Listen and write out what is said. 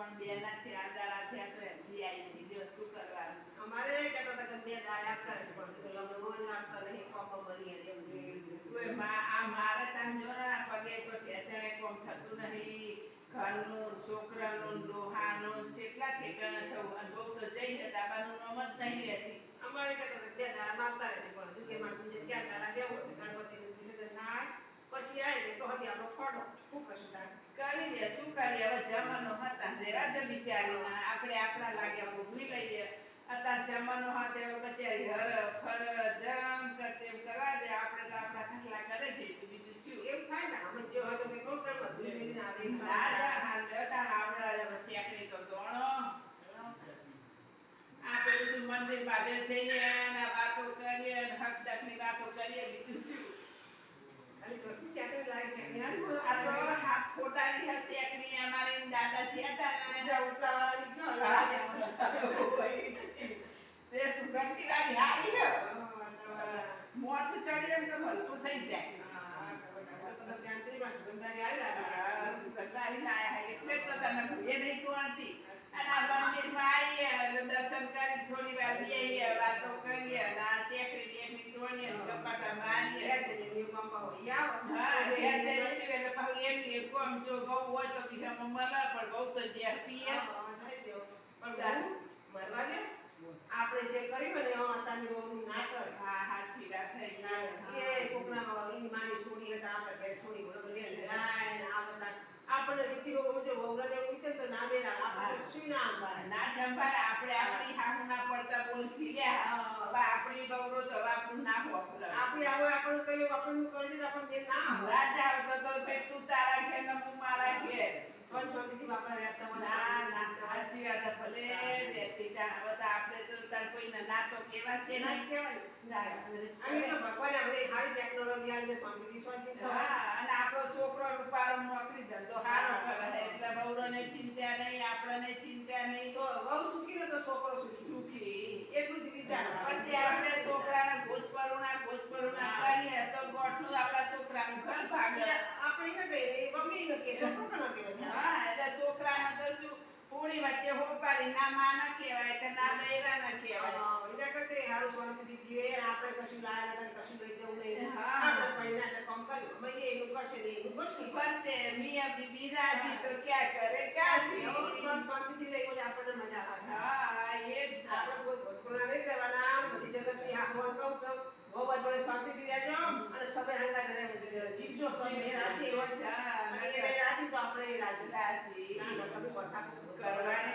પણ બેના છે આ દાડા થયા તો હજી આવી બીજો શું કરવાનું? અમારે કહેતો હતા કે બે દાડા આપતા રહેશે પણ તો લગ્ન રોજ આપતા નહીં કોમ બની એટલે આ મારે ત્યાં જો ના પગે તો ટેચણે કોમ થતું નહીં. ઘરનું છોકરાનું દોહાનું જેટલા ઠેકાણા થવું. અને બહુ તો જઈ હતા બાનું રમત નહીં રહેતી. અમારે કહેતો બે દાડા આપતા રહેશે પણ બિચારીને આપણે આપણા લાગ્યા ભોગવી લઈએ અત્યારે હતો એવો બચારી હર ફર જમ કરતે એમ કરવા દે. આપણે તો આપણા ખટલા કરે જઈશું. બીજું શું? એમ થાય ને અમે જે હોય તો મેં થોડું ઘણું મજૂરી આવે ના. જાણ લેતા આવડા શેકડી તો ગણો. આપણે બધું મંદિર બાદે જઈએ અને વાતો કરીએ અને હકની વાતો કરીએ. બીજું શું? અને ચોથી સેકન્ડ લાગે છે ને હાલ બોલો. આ તો હાથ ખોટાની હશે એકની અમારે દાદા છે હતા જા લાગે તે સુગંધી વાળી હારી હે. મોચ ચડીએ ને તો હલકું થઈ જાય. દર્શન કરી થોડી વાર બેહીએ વાતો કરીએ અને આ શેકડી બેકડી તોડીએ કપાટા મારીએ. હા ઘેર જઈશું એટલે પાછું એમ કે કોમ જો બહુ હોય તો બીજામાં મળે પણ બહુ તો જે પીએ પણ મરવા દે. આપણે જે કર્યું ને એમાં માતાની બહુ ના કર હા હાચી ના, એ કોકના ઈ માની સોડી હતા આપણે ઘેર સોડી બરોબર લે જાય ને આ બધા. આપણે રીતિ રોગો જો વહુરાને એવું તો ના બેરા આપણે શું ના અંબારે. ના જંભાર આપણે આપણી હાહુ ના પડતા બોલતી ગયા હવે આપણી બવડો તો આપણું ના વાપરે આપણે આવો આપણને કહ્યું આપણને કરી દીધું આપણને બેન ના રાજા આવતો તો ભાઈ તું તારા ઘેર ને હું મારા ઘેર. સ્વન શાંતિથી બાપા રહેતા ના ના સાચી વાત ભલે રહેતી ત્યાં હવે તો આપણે તો તાર કોઈને ના તો કેવા છે ના જ. કહેવાય. ના, તો ભગવાને આપણે સારી ટેકનોલોજી આવી છે શાંતિથી શાંતિથી તો હા, અને આપણો છોકરો રૂપારો નોકરી ધંધો સારો કરે એટલે બહુરોને ચિંતા નહીં આપણને ચિંતા નહીં. વહુ સુખી ને તો છોકરો સુખી એટલું જ વિચાર પછી આપણે છોકરાને ગોચપરુણા ગોચપરુણા કરીએ તો ગોઠનું આપણા છોકરાનું ઘર ભાગે આપણે એને કહીએ એ મમ્મી એને કહે છોકરો કોને કહેવાય હા એટલે છોકરાને તો શું પૂરી વચ્ચે હોપાડી ના માં ના કહેવાય કે ના બૈરા ના કહેવાય એના કરતા હારું શાંતિથી જીવે આપણે કશું લાયા નથી, કશું લઈ જવું નહીં. આપણે પહેલા તો કામ કર્યું. અમે એનું કરશે ને એનું કરશે. ફરશે મિયા બીબી રાજી તો ક્યાં કરે કાજી એવું શાંત- રહી હોય આપણને મજા આવે. હા એ આપણે કોઈ ભોજપુરા નહીં કરવાના. બધી જગતની કહું બહુ જ શાંતિથી રહેજો અને સબે હંગાત જીવજો તો મેં રાશિ એવા એને રાજી તો આપણે રાજી. રાજી કરવાની